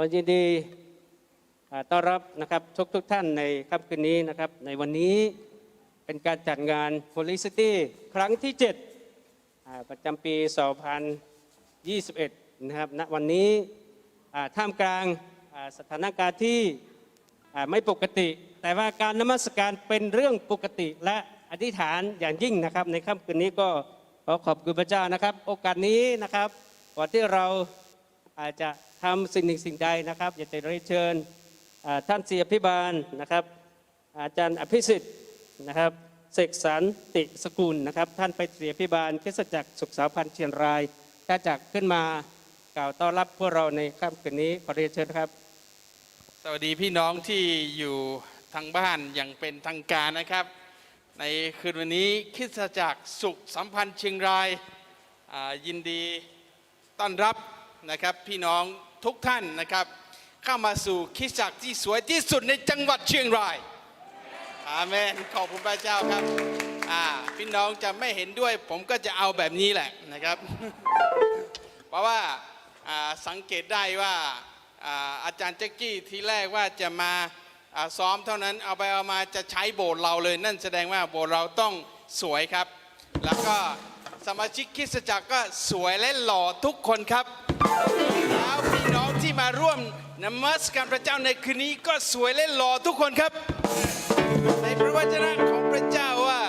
ขอยินดีต้อนรับนะครับทุกทุกท่านในค่ำคืนนี้นะครับในวันนี้เป็นการจัดงาน Holy City ครั้งที่ 7 ประจำปี 2021 นะครับณวันนี้ท่ามกลางสถานการณ์ที่ไม่ปกติ แต่ว่าการนมัสการเป็นเรื่องปกติและอธิษฐานอย่างยิ่งนะครับ ในค่ำคืนนี้ก็ขอขอบคุณพระเจ้านะครับ โอกาสนี้นะครับก่อนที่เรา อาจจะทำสิ่งหนึ่งสิ่งใดนะครับ อยากจะเรียนเชิญท่านเสียพิบาลนะครับ อาจารย์อภิสิทธิ์นะครับเสกสรรติสกุลนะครับ ท่านไปเสียพิบาลคริสจักรสุขสาวพันธ์เชียงรายถ้าจะขึ้นมากล่าวต้อนรับพวกเราในค่ำคืนนี้ขอเรียนเชิญครับ สวัสดีพี่น้องที่อยู่ทางบ้านอย่างเป็นทางการนะครับ ในคืนวันนี้คริสจักรสุขสัมพันธ์เชียงรายยินดีต้อนรับ นะครับพี่น้องทุกท่านนะครับ เข้ามาสู่คิสจักรที่สวยที่สุดในจังหวัดเชียงรายอาเมนขอบคุณพระเจ้าครับอ่าพี่น้องจะไม่เห็นด้วย ผมก็จะเอาแบบนี้แหละนะครับ เพราะว่าอ่าสังเกตได้ว่าอ่าอาจารย์แจ็กกี้ทีแรกว่าจะมาอ่าซ้อมเท่านั้นเอาไปเอามาจะใช้โบสถ์เราเลย นั่นแสดงว่าโบสถ์เราต้องสวยครับ แล้วก็ สมาชิกคริสตจักรก็สวยและหล่อทุกคนครับแล้วพี่น้องที่มาร่วมนมัสการพระเจ้าในคืนนี้ก็สวยและหล่อทุกคนครับ ในพระวจนะของพระเจ้าว่า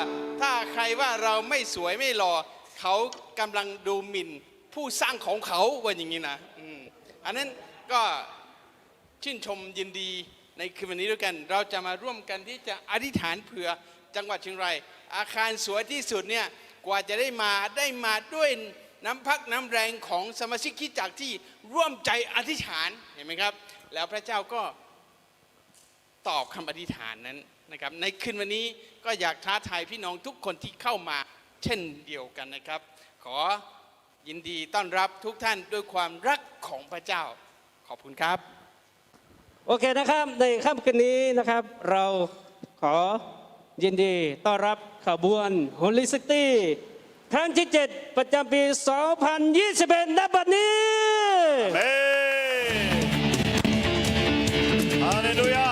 ถ้าใครว่าเราไม่สวยไม่หล่อเขากำลังดูหมิ่นผู้สร้างของเขาว่าอย่างนี้นะอันนั้นก็ชื่นชมยินดีในคืนวันนี้ด้วยกัน เราจะมาร่วมกันที่จะอธิษฐานเผื่อจังหวัดเชียงรายอาคารสวยที่สุดเนี่ย ว่าจะได้มาได้มาด้วยน้ำพักน้ำแรงของสมาชิกคิดจักรที่ร่วมใจอธิษฐานเห็นไหมครับ แล้วพระเจ้าก็ตอบคำอธิษฐานนั้นนะครับ ในคืนวันนี้ก็อยากท้าทายพี่น้องทุกคนที่เข้ามาเช่นเดียวกันนะครับ ขอยินดีต้อนรับทุกท่านด้วยความรักของพระเจ้า ขอบคุณครับ โอเคนะครับ ในค่ำคืนนี้นะครับ เราขอยินดีต้อนรับขบวน Holy City ครั้งที่ 7 ประจำปี 2021ณบัดนี้ Amen. Hallelujah.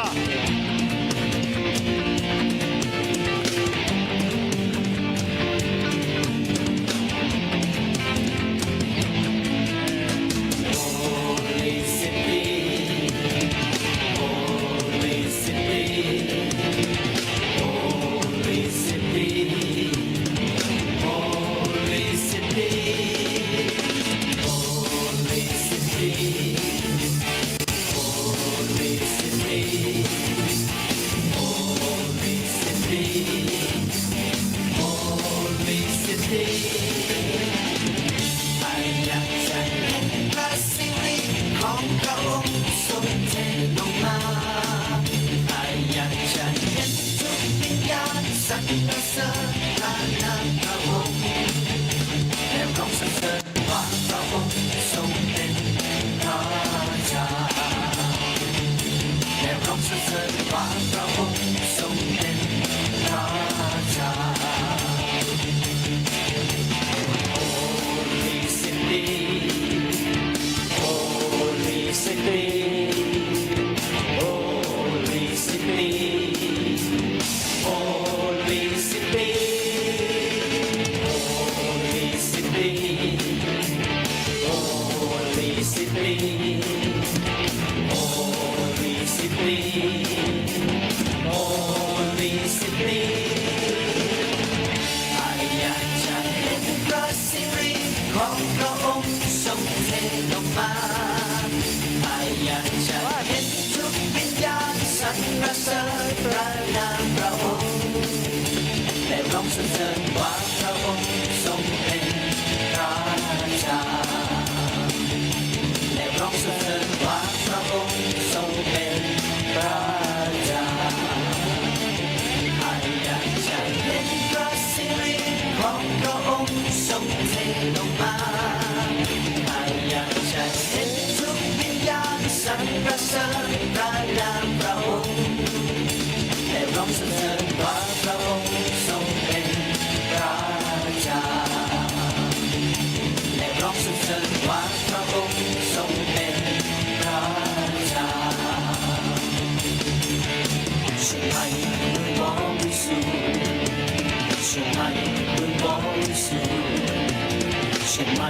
ช่ไหม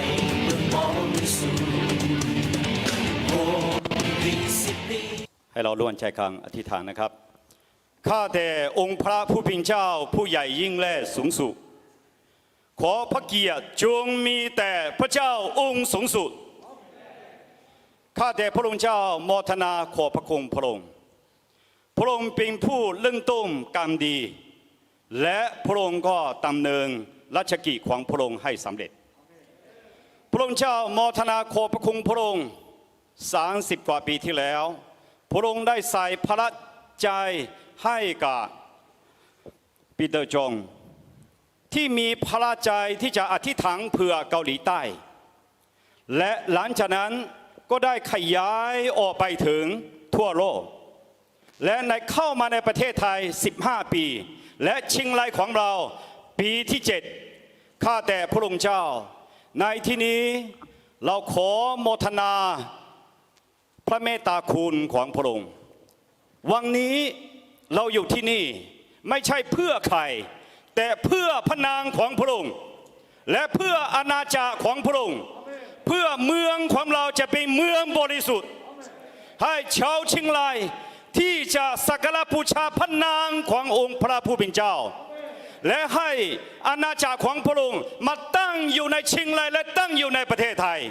เมื่อมองสู่โอ้ดีสิปีให้เราล้วนใจครังอธิษฐานนะครับ ข้าแต่องค์พระผู้เป็นเจ้าผู้ใหญ่ยิ่งและสูงสุด ขอพระเกียรติจงมีแต่พระเจ้าองค์สูงสุด ข้าแต่พระองค์เจ้าโมทนาขอพระคุณพระองค์ พระองค์เป็นผู้เริ่มต้นกรรมดี และพระองค์ก็ดำเนินราชกิจของพระองค์ให้สำเร็จ พระองค์เจ้าโมทนาขอบพระคุณพระองค์30กว่าปีที่แล้ว พระองค์ได้ใส่พระใจให้กับปีเตอร์จง ที่มีพระใจที่จะอธิษฐานเผื่อเกาหลีใต้ และหลังจากนั้นก็ได้ขยายออกไปถึงทั่วโลก และในเข้ามาในประเทศไทย 15 ปี และชิงไลของเราปีที่ 7 ข้าแต่พระองค์เจ้า ในที่นี้เราขอโมทนาพระเมตตาคุณของพระองค์ วันนี้เราอยู่ที่นี่ไม่ใช่เพื่อใคร แต่เพื่อพระนางของพระองค์ และเพื่ออาณาจักรของพระองค์ เพื่อเมืองของเราจะเป็นเมืองบริสุทธิ์ ให้ชาวเชียงรายที่จะสักการะบูชาพระนางขององค์พระผู้เป็นเจ้า และให้อาณาจักรของพระองค์มาตั้งอยู่ในเชียงรายและตั้งอยู่ในประเทศไทย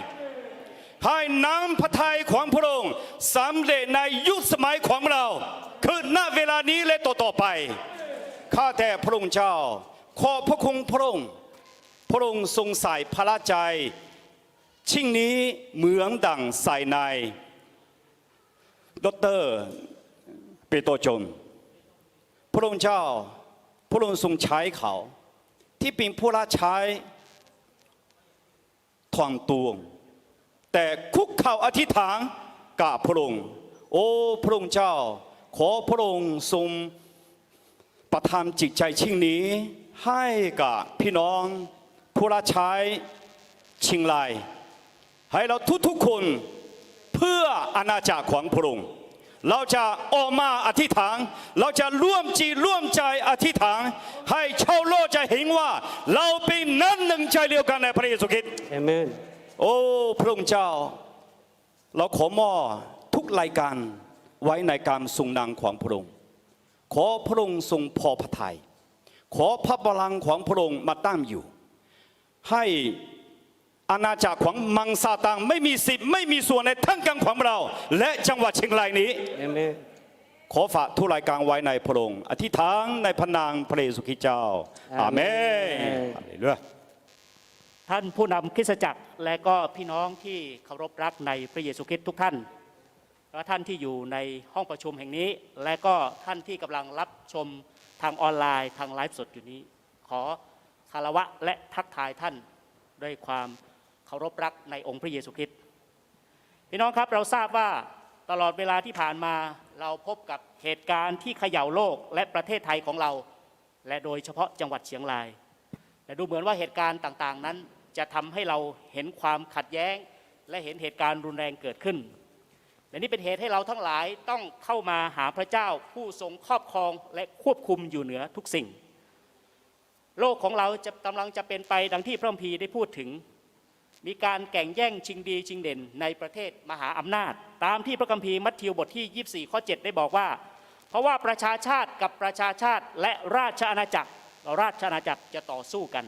ให้น้ำพระทัยของพระองค์สำเร็จในยุคสมัยของเราคือณเวลานี้และต่อต่อไป ข้าแต่พระองค์เจ้า ขอพระคุณพระองค์ พระองค์ทรงใส่พระใจ ชิ่งนี้เหมืองดังใส่ในดอเตอรเปโตรจมพระองค์เจ้า พระองค์ทรงใช้เขา ที่เป็นผู้รับใช้ทองตวง แต่คุกเข่าอธิษฐานกับพระองค์โอ้พระองค์เจ้า ขอพระองค์ทรงประทานจิตใจชิงนี้ ให้กับพี่น้องผู้รับใช้ชิงรายให้เราทุกๆคนเพื่ออาณาจักรของพระองค์ เราจะออกมาอธิษฐาน เราจะร่วมจีร่วมใจอธิษฐาน ให้ชาวโลกจะเห็นว่าเราเป็นนั้นหนึ่งใจเดียวกันในพระเยซูคริสต์เอเมนโอ้พระองค์เจ้า เราขอมอบทุกรายการไว้ในการทรงนางของพระองค์ ขอพระองค์ทรงพอพระทยัยขอพระบาลังก์ของพระองค์มาตั้งอยู่ ให้ อาณาจักรของมังซาตังไม่มีสิทธิ์ไม่มีส่วนในทั้งกลางของเรา และจังหวัดเชียงรายนี้เอเมนขอฝากทุกรายการไว้ในพระองค์อธิษฐานในพระนางพระเยซูคริสต์เจ้า อาเมนฮาเลลูยาท่านผู้นำคริสตจักรและก็พี่น้องที่เคารพรักในพระเยซูคริสต์ทุกท่านและท่านที่อยู่ในห้องประชุมแห่งนี้ และก็ท่านที่กำลังรับชมทางออนไลน์ทางไลฟ์สดอยู่นี้ ขอคารวะและทักทายท่านด้วยความ เคารพรักในองค์พระเยซูคริสต์พี่น้องครับเราทราบว่าตลอดเวลาที่ผ่านมาเราพบกับเหตุการณ์ที่เขย่าโลกและประเทศไทยของเรา และโดยเฉพาะจังหวัดเชียงรายแต่ดูเหมือนว่าเหตุการณ์ต่างๆ นั้นจะทำให้เราเห็นความขัดแย้ง และเห็นเหตุการณ์รุนแรงเกิดขึ้นและนี่เป็นเหตุให้เราทั้งหลายต้องเข้ามาหาพระเจ้าผู้ทรงครอบครองและควบคุมอยู่เหนือทุกสิ่ง โลกของเราจะกำลังจะเป็นไปดังที่พระคัมภีได้พูดถึง มีการแข่งแย่งชิงดีชิงเด่นในประเทศมหาอำนาจ ตามที่พระคัมภีร์มัทธิวบทที่ 24 ข้อ 7 ได้บอกว่า เพราะว่าประชาชาติกับประชาชาติและราชอาณาจักรราชอาณาจักรจะต่อสู้กัน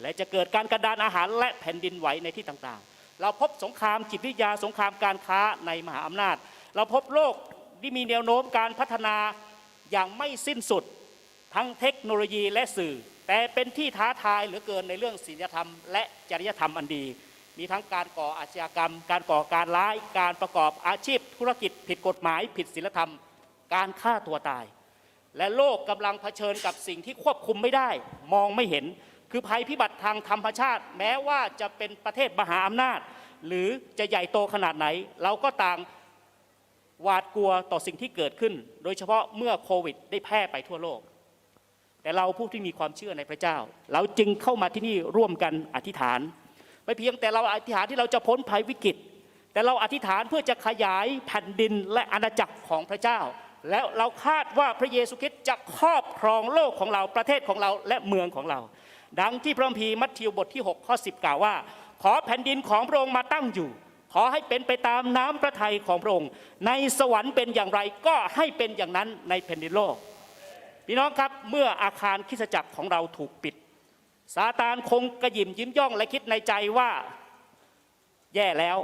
และจะเกิดการกระดานอาหารและแผ่นดินไหวในที่ต่างๆ เราพบสงครามจิตวิทยาสงครามการค้าในมหาอำนาจ เราพบโลกที่มีแนวโน้มการพัฒนาอย่างไม่สิ้นสุด ทั้งเทคโนโลยีและสื่อ แต่เป็นที่ท้าทายเหลือเกินในเรื่องศีลธรรม และจริยธรรมอันดี มีทั้งการก่ออาชญากรรม การก่อการร้าย การประกอบอาชีพ ธุรกิจ ผิดกฎหมาย ผิดศีลธรรม การฆ่าตัวตาย และโลกกำลังเผชิญกับสิ่งที่ควบคุมไม่ได้ มองไม่เห็น คือภัยพิบัติทางธรรมชาติ แม้ว่าจะเป็นประเทศมหาอำนาจ หรือจะใหญ่โตขนาดไหน เราก็ต่างหวาดกลัวต่อสิ่งที่เกิดขึ้น โดยเฉพาะเมื่อโควิด ได้แพร่ไปทั่วโลก แต่เราผู้ที่มีความเชื่อในพระเจ้า เราจึงเข้ามาที่นี่ร่วมกันอธิษฐาน ไม่เพียงแต่เราอธิษฐานที่เราจะพ้นภัยวิกฤต แต่เราอธิษฐานเพื่อจะขยายแผ่นดินและอาณาจักรของพระเจ้า แล้วเราคาดว่าพระเยซูคริสต์จะครอบครองโลกของเราประเทศของเราและเมืองของเรา ดังที่พระคัมภีร์มัทธิวบทที่ 6 ข้อ 10 กล่าวว่า ขอแผ่นดินของพระองค์มาตั้งอยู่ขอให้เป็นไปตามน้ำพระทัยของพระองค์ ในสวรรค์เป็นอย่างไรก็ให้เป็นอย่างนั้นในแผ่นดินโลก พี่น้องครับเมื่ออาคารคิสจักรของเราถูกปิดซาตานคงกระหยิมยิ้มย่องและคิดในใจว่าแย่แล้ว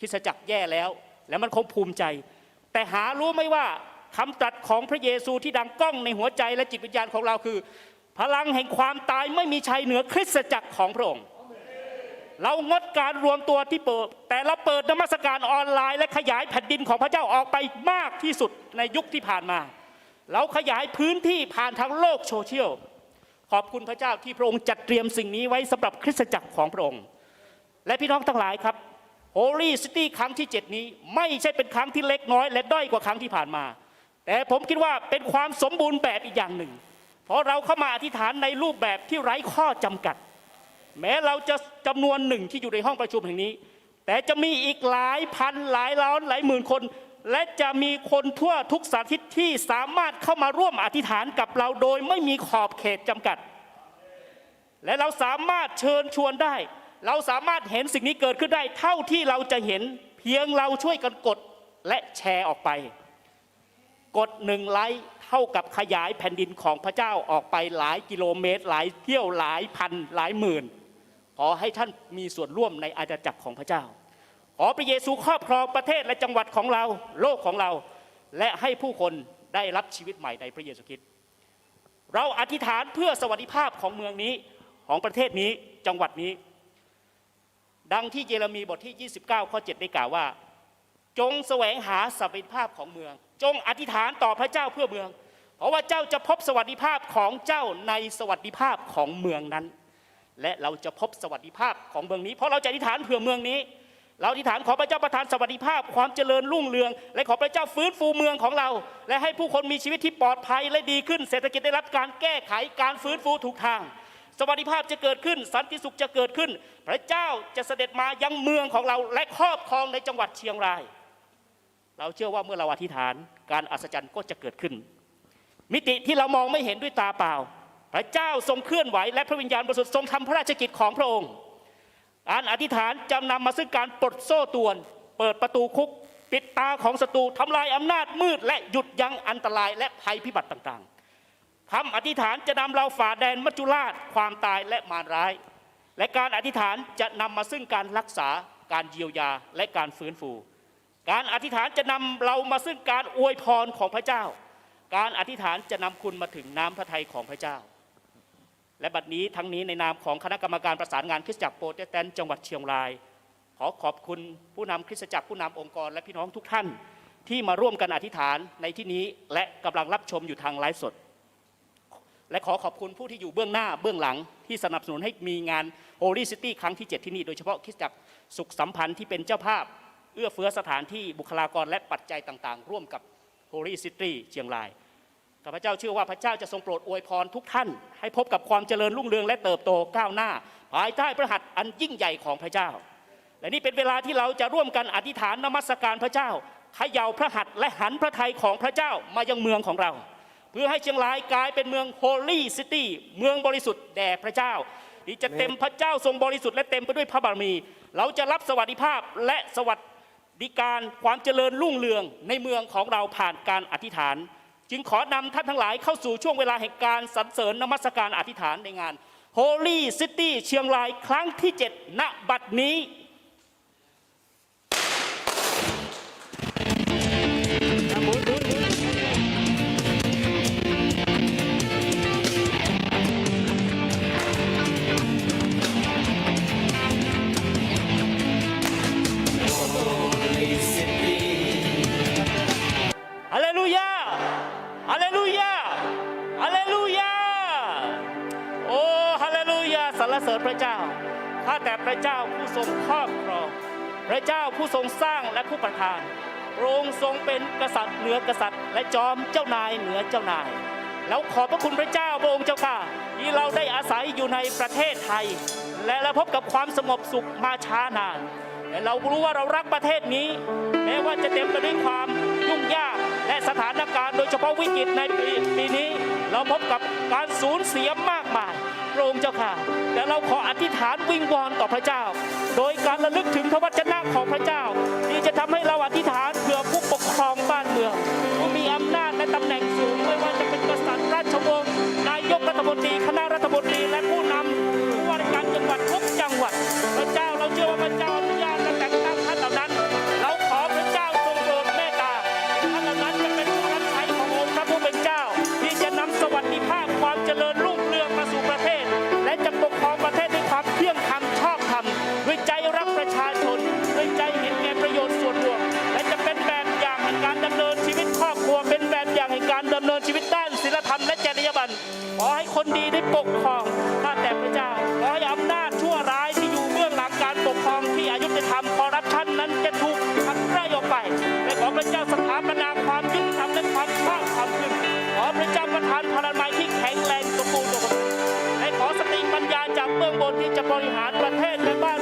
คิสจักรแย่แล้ว แล้วมันคงภูมิใจ แต่หารู้ไหมว่าคำตรัสของพระเยซูที่ดังก้องในหัวใจและจิตวิญญาณของเราคือ พลังแห่งความตายไม่มีชัยเหนือคริสตจักรของพระองค์ เรางดการรวมตัวที่เปิด แต่เราเปิดนมัสการออนไลน์ และขยายแผ่นดินของพระเจ้าออกไปมากที่สุดในยุคที่ผ่านมา เราขยายพื้นที่ผ่านทางโลกโซเชียล ขอบคุณพระเจ้าที่พระองค์จัดเตรียมสิ่งนี้ไว้สำหรับคริสตจักรของพระองค์ และพี่น้องทั้งหลายครับ Holy City ครั้งที่ 7 นี้ไม่ใช่เป็นครั้งที่เล็กน้อย และด้อยกว่าครั้งที่ผ่านมา แต่ผมคิดว่าเป็นความสมบูรณ์แบบอีกอย่างหนึ่ง เพราะเราเข้ามาอธิษฐานในรูปแบบที่ไร้ข้อจำกัด แม้เราจะจำนวนหนึ่งที่อยู่ในห้องประชุมแห่งนี้ แต่จะมีอีกหลายพันหลายล้านหลายหมื่นคน และจะมีคนทั่วทุกสารทิศที่สามารถเข้ามาร่วมอธิษฐานกับเราโดยไม่มีขอบเขตจำกัด และเราสามารถเชิญชวนได้ เราสามารถเห็นสิ่งนี้เกิดขึ้นได้ เท่าที่เราจะเห็นเพียงเราช่วยกันกดและแชร์ออกไป กดหนึ่งไลค์เท่ากับขยายแผ่นดินของพระเจ้าออกไปหลายกิโลเมตร หลายเที่ยวหลายพันหลายหมื่น ขอให้ท่านมีส่วนร่วมในอาณาจักรของพระเจ้า ขอพระเยซูครอบครองประเทศและจังหวัดของเราโลกของเรา และให้ผู้คนได้รับชีวิตใหม่ในพระเยซูคริสต์เราอธิษฐานเพื่อสวัสดิภาพของเมืองนี้ของประเทศนี้จังหวัดนี้ ดังที่เยเรมีบทที่ 29 ข้อ 7 ได้กล่าวว่า จงแสวงหาสวัสดิภาพของเมือง จงอธิษฐานต่อพระเจ้าเพื่อเมือง เพราะว่าเจ้าจะพบสวัสดิภาพของเจ้าในสวัสดิภาพของเมืองนั้น และเราจะพบสวัสดิภาพของเมืองนี้ เพราะเราจะอธิษฐานเพื่อเมืองนี้ เราอธิษฐานขอพระเจ้าประทานสวัสดิภาพความเจริญรุ่งเรือง และขอพระเจ้าฟื้นฟูเมืองของเรา และให้ผู้คนมีชีวิตที่ปลอดภัยและดีขึ้น เศรษฐกิจได้รับการแก้ไขการฟื้นฟูถูกทาง สวัสดิภาพจะเกิดขึ้น สันติสุขจะเกิดขึ้น พระเจ้าจะเสด็จมายังเมืองของเรา และครอบครองในจังหวัดเชียงราย เราเชื่อว่าเมื่อเราอธิษฐานการอัศจรรย์ก็จะเกิดขึ้น มิติที่เรามองไม่เห็นด้วยตาเปล่า พระเจ้าทรงเคลื่อนไหวและพระวิญญาณบริสุทธิ์ทรงทำพระราชกิจของพระองค์ การอธิษฐานจะนำมาซึ่งการปลดโซ่ตวน เปิดประตูคุก ปิดตาของศัตรูทำลายอำนาจมืด และหยุดยั้งอันตรายและภัยพิบัติต่างๆคำอธิษฐานจะนำเราฝ่าแดนมัจจุราชความตายและมารร้าย และการอธิษฐานจะนำมาซึ่งการรักษาการเยียวยาและการฟื้นฟู การอธิษฐานจะนำเรามาซึ่งการอวยพรของพระเจ้า การอธิษฐานจะนำคุณมาถึงน้ำพระทัยของพระเจ้า และบัดนี้ทั้งนี้ในนามของคณะกรรมการประสานงานคริสตจักรโปรเตสแตนต์จังหวัดเชียงราย ขอขอบคุณผู้นำคริสตจักรผู้นำองค์กรและพี่น้องทุกท่าน ที่มาร่วมกันอธิษฐานในที่นี้และกำลังรับชมอยู่ทางไลฟ์สด และขอขอบคุณผู้ที่อยู่เบื้องหน้าเบื้องหลังที่สนับสนุนให้มีงาน Holy City ครั้งที่ 7 ที่นี่โดยเฉพาะคริสตจักรสุขสัมพันธ์ที่เป็นเจ้าภาพ เอื้อเฟื้อสถานที่บุคลากรและปัจจัยต่างๆ ร่วมกับ Holy City เชียงราย ข้าพเจ้าเชื่อว่าพระเจ้าจะทรงโปรดอวยพรทุกท่าน ให้พบกับความเจริญรุ่งเรืองและเติบโตก้าวหน้า ภายใต้พระหัตถ์อันยิ่งใหญ่ของพระเจ้า และนี่เป็นเวลาที่เราจะร่วมกันอธิษฐานนมัสการพระเจ้าเขย่าพระหัตถ์และหันพระทัยของพระเจ้ามายังเมืองของเรา เพื่อให้เชียงรายกลายเป็นเมือง Holy City เมืองบริสุทธิ์แด่พระเจ้าที่จะเต็มพระเจ้าทรงบริสุทธิ์และเต็มไปด้วยพระบารมี เราจะรับสวัสดิภาพและสวัสดิการความเจริญรุ่งเรืองในเมืองของเราผ่านการอธิษฐาน จึงขอนำท่านทั้งหลายเข้าสู่ช่วงเวลาแห่งการสรรเสริญนมัสการอธิษฐานในงาน Holy City เชียงรายครั้งที่ 7 ณ บัดนี้ รรเสริญพระเจ้า ข้าแต่พระเจ้าผู้ทรงครอบครอง พระเจ้าผู้ทรงสร้างและผู้ประทานพระองค์ทรงเป็นกษัตริย์เหนือกษัตริย์ และจอมเจ้านายเหนือเจ้านาย แล้วขอบพระคุณพระเจ้าพระองค์เจ้าค่ะที่เราได้อาศัยอยู่ในประเทศไทย และเราพบกับความสงบสุขมาช้านานและเรารู้ว่าเรารักประเทศนี้ แม้ว่าจะเต็มไปด้วยความยุ่งยากและสถานการณ์โดยเฉพาะวิกฤตในปีปีนี้ เราพบกับการสูญเสียมากมาย ระองค์เจ้าค่ะ และเราขออธิษฐานวิงวอนต่อพระเจ้า โดยการระลึกถึงพระวจนะของพระเจ้า ที่จะทำให้เราอธิษฐานเผื่อผู้ปกครองบ้านเมืองผู้มีอำนาจและตำแหน่ง พระเจ้าประทานพลังไม้ที่แข็งแรงสมบูรณ์ต่อคนขอสติปัญญาจากเบื้องบนที่จะบริหารประเทศและบ้าน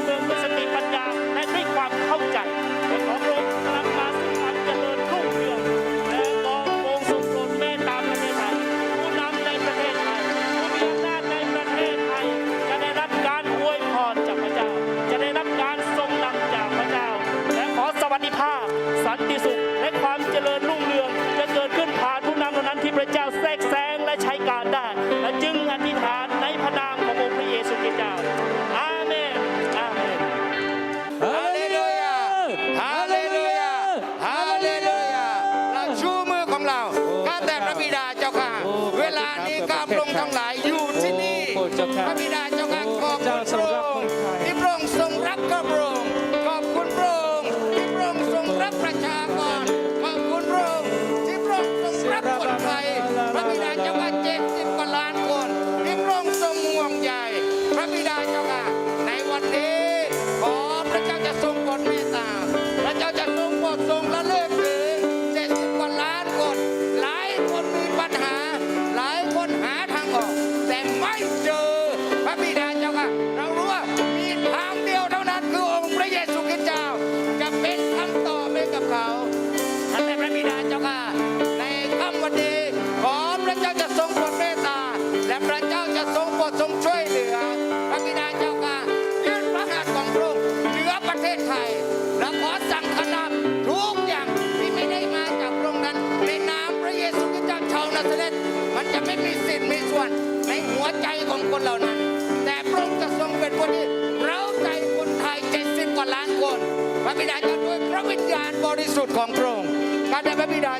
การะองทั้งหลาย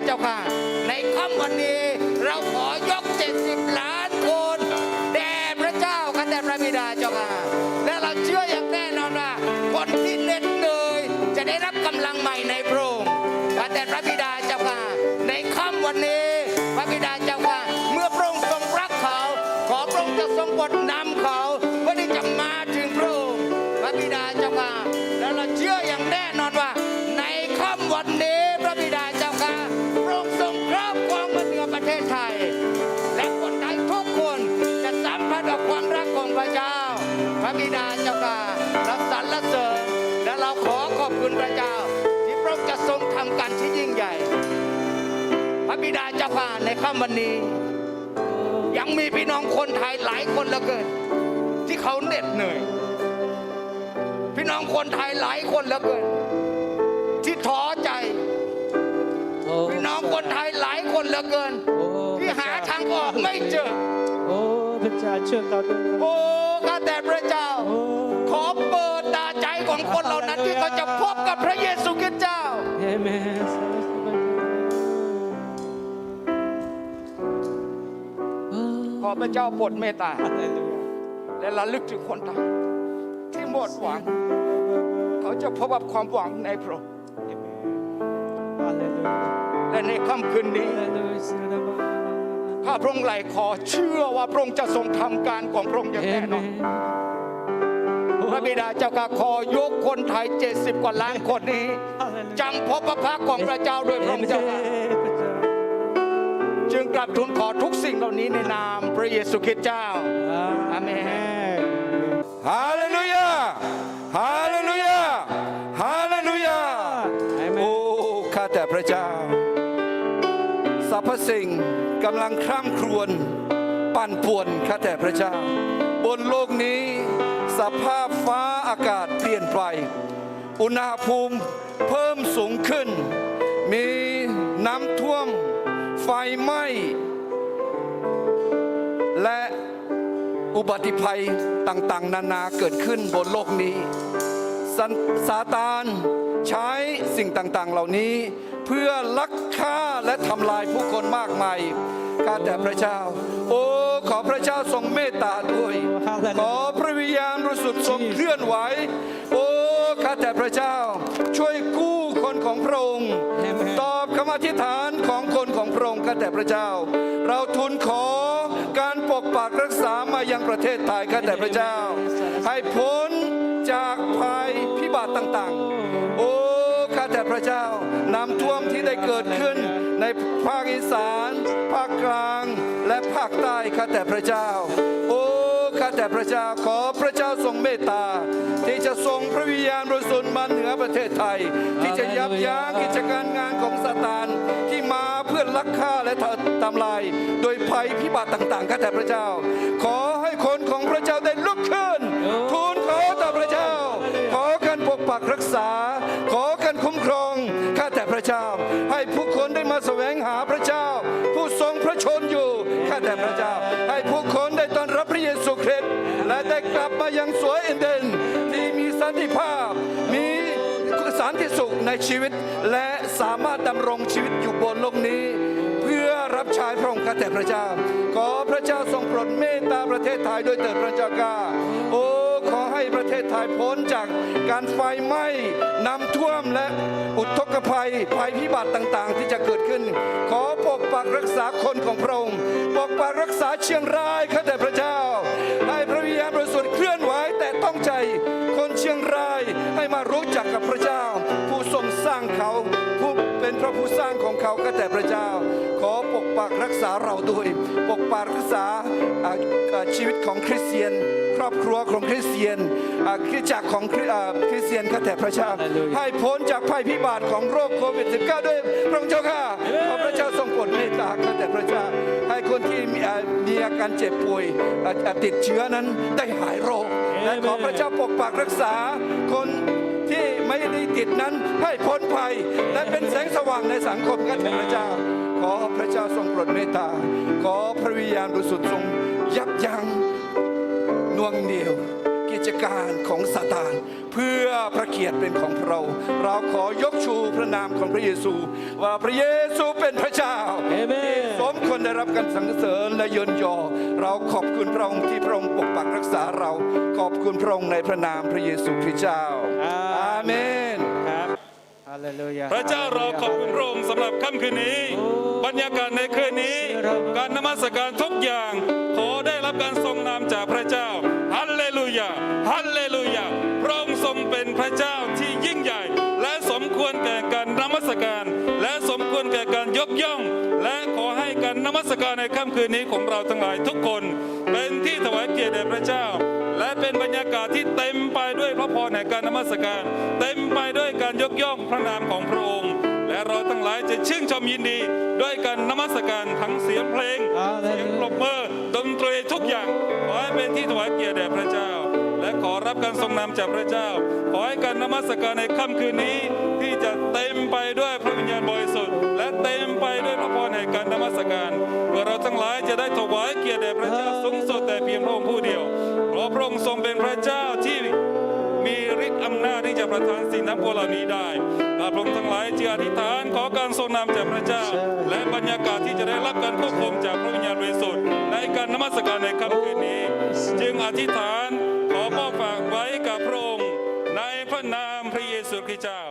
เจ้าค่ะ ในค่ำวันนี้เราขอยก 70 ล้านคนแด่พระเจ้าข้าแต่พระบิดาเจ้าค่ะ และเราเชื่ออย่างแน่นอนว่าคนที่เหน็ดเหนื่อยจะได้รับกำลังใหม่ในพระองค์ข้าแต่พระบิดาเจ้าค่ะ ในค่ำวันนี้พระบิดาเจ้าค่ะ เมื่อพระองค์ทรงรักเขา ขอพระองค์จะทรงกดนำเขาเพื่อที่จะมาถึงพระองค์พระบิดา วันนี้ ยังมีพี่น้องคนไทยหลายคนเหลือเกิน ที่เขาเหน็ดเหนื่อย พี่น้องคนไทยหลายคนเหลือเกิน ที่ท้อใจ พี่น้องคนไทยหลายคนเหลือเกิน ที่หาทางออกไม่เจอ โอ้พระเจ้าช่วยเราด้วยโอ้ข้าแต่พระเจ้า ขอเปิดตาใจของคนเหล่านั้นที่เขาจะพบกับพระเยซูคริสต์ อพระเจ้าโปรดเมตตาฮาเลลูยาและระลึกถึงคนไทยที่หมดหวัง เขาจะพบกับความหวังในพระองค์ฮาเลลูยาและในค่ำคืนนี้ฮาเลลูยาข้าพระองค์ไหลขอเชื่อว่าพระองค์จะทรงทำการของพระองค์อย่างเอแน่เมนอนนพระบิดาเจ้าข้าขอยกคนไทย 70 กว่าล้านคนนี้จงพบพระพักตร์ของพระเจ้าด้วยพระองค์เจ้าค่ะ จึงกลับทูลขอทุกสิ่งเหล่านี้ในนามพระเยซูคริสต์เจ้าอาเมนฮาเลลูยาฮาเลลูยาฮาเลลูยาโอ้ข้าแต่พระเจ้าสรรพสิ่งกำลังคร่ำครวญปั่นป่วนข้าแต่พระเจ้า บนโลกนี้สภาพฟ้าอากาศเปลี่ยนไป อุณหภูมิเพิ่มสูงขึ้น มีน้ำท่วม ไฟไหม้และอุบัติภัยต่างๆ นานาเกิดขึ้นบนโลกนี้สันซาตานใช้สิ่งต่างๆ เหล่านี้ เพื่อลักฆ่าและทำลายผู้คนมากมายข้าแต่พระเจ้า โอ้ขอพระเจ้าทรงเมตตาด้วย ขอพระวิญญาณบริสุทธิ์ทรงเคลื่อนไหวโอ้ ข้าแต่พระเจ้า ช่วยกู้คนของพระองค์ตอบคำอธิษฐานของคนของพระองค์ข้าแต่พระเจ้า เราทูลขอการปกปักรักษามายังประเทศไทยข้าแต่พระเจ้า ให้พ้นจากภัยพิบัติต่างๆ โอ้ข้าแต่พระเจ้าน้ำท่วมที่ได้เกิดขึ้นในภาคอีสาน ภาคกลางและภาคใต้ข้าแต่พระเจ้า โอ้ข้า แต่พระเจ้าขอพระเจ้าทรงเมตตา ที่จะทรงพระวิญญาณบริสุทธิ์มาเหนือประเทศไทย ที่จะยับยั้งกิจการงานของซาตานที่มาเพื่อลักฆ่าและทำลาย โดยภัยพิบัติต่างๆข้าแต่พระเจ้า ขอให้คนของพระเจ้าได้ลุกขึ้นทูลขอต่อพระเจ้า ขอการปกปักรักษา ชีวิตอยู่บนโลกนี้ เพื่อรับใช้พระองค์ข้าแต่พระเจ้า ขอพระเจ้าทรงโปรดเมตตาประเทศไทยด้วยเถิดพระเจ้าข้าโอ้ขอให้ประเทศไทยพ้นจากการไฟไหม้น้ำท่วมและอุทกภัยภัยพิบัติต่างๆ ที่จะเกิดขึ้น ขอปกปักรักษาคนของพระองค์ปกปักรักษาเชียงรายข้าแต่พระเจ้า ให้พระวิญญาณบริสุทธิ์เคลื่อนไหวแต่ต้องใจคนเชียงรายให้มารู้จักกับพระเจ้า ผู้ทรงสร้างเขา เป็นพระผู้สร้างของเขาก็แต่พระเจ้า ขอปกปักรักษาเราด้วย ปกปักรักษาอ่าอ่าชีวิตของคริสเตียน ครอบครัวของคริสเตียนอ่าคริสตจักรของคริอ่าคริสเตียนข้าแต่พระเจ้า ให้พ้นจากภัยพิบัติของโรคโควิด -19 ด้วยพระองค์เจ้าข้าขอพระเจ้าทรงโปรดเมตตาข้าแต่พระเจ้า ให้คนที่มีอ่ามีอาการเจ็บป่วยอ่าอ่าติดเชื้อนั้นได้หายโรคและขอพระเจ้าปกปักรักษาคนที่ ไม่ได้ติดนั้นให้พ้นภัย และเป็นแสงสว่างในสังคมข้าแต่พระเจ้า ขอพระเจ้าทรงโปรดเมตตา ขอพระวิญญาณบริสุทธิ์ทรงยับยั้งนวงเหนียวกิจการของซาตานเพื่อพระเกียรติเป็นของเรา เราขอยกชูพระนามของพระเยซู ว่าพระเยซูเป็นพระเจ้าเอเมนที่สมควรได้รับการสรรเสริญและเยินยอ เราขอบคุณพระองค์ที่พระองค์ปกปักรักษาเรา ขอบคุณพระองค์ในพระนามพระเยซูคริสต์เจ้าอา เมนครับฮาเลลูยาพระเจ้าเราขอบคุณพระองค์สำหรับค่ำคืนนี้ บรรยากาศในคืนนี้ การนมัสการทุกอย่าง ขอได้รับการทรงนำจากพระเจ้าฮัลเลลูยาฮัลเลลูยาพระองค์ทรงเป็นพระเจ้าที่ยิ่งใหญ่และสม ควรแก่การนมัสการ และสมควรแก่การยกย่อง และขอให้การนมัสการในค่ำคืนนี้ของเราทั้งหลายทุกคน เป็นที่ถวายเกียรติแด่พระเจ้า และเป็นบรรยากาศที่เต็มไปด้วยพระพรแห่งการนมัสการ เต็มไปด้วยการยกย่องพระนามของพระองค์ และเราทั้งหลายจะชื่นชมยินดี ด้วยการนมัสการทั้งเสียงเพลงเสียงปรบมือดนตรีทุกอย่างขอให้เป็นที่ถวายเกียรติแด่พระเจ้า และขอรับการทรงนำจากพระเจ้า ขอให้การนมัสการในค่ำคืนนี้ที่จะเต็มไปด้วยพระวิญญาณบริสุทธิ์ และเต็มไปด้วยพระพรแห่งการนมัสการเพื่อเราทั้งหลายจะได้ถวายเกียรติแด่พระเจ้าสูงสุดแต่เพียงพระองค์ผู้เดียวเพราะพระองค์ทรงเป็นพระเจ้าที่มีฤทธิ์อำนาจที่จะประทานสิ่งทั้งปวงเหล่านี้ได้ข้าพระองค์ทั้งหลายจึงอธิษฐานขอการทรงนำจากพระเจ้า และบรรยากาศที่จะได้รับการควบคุมจากพระวิญญาณบริสุทธิ์ในการนมัสการในค่ำคืนนี้ จึงอธิษฐาน ขอมอบฝากไว้กับพระองค์ในพระนามพระเยซูคริสต์เจ้า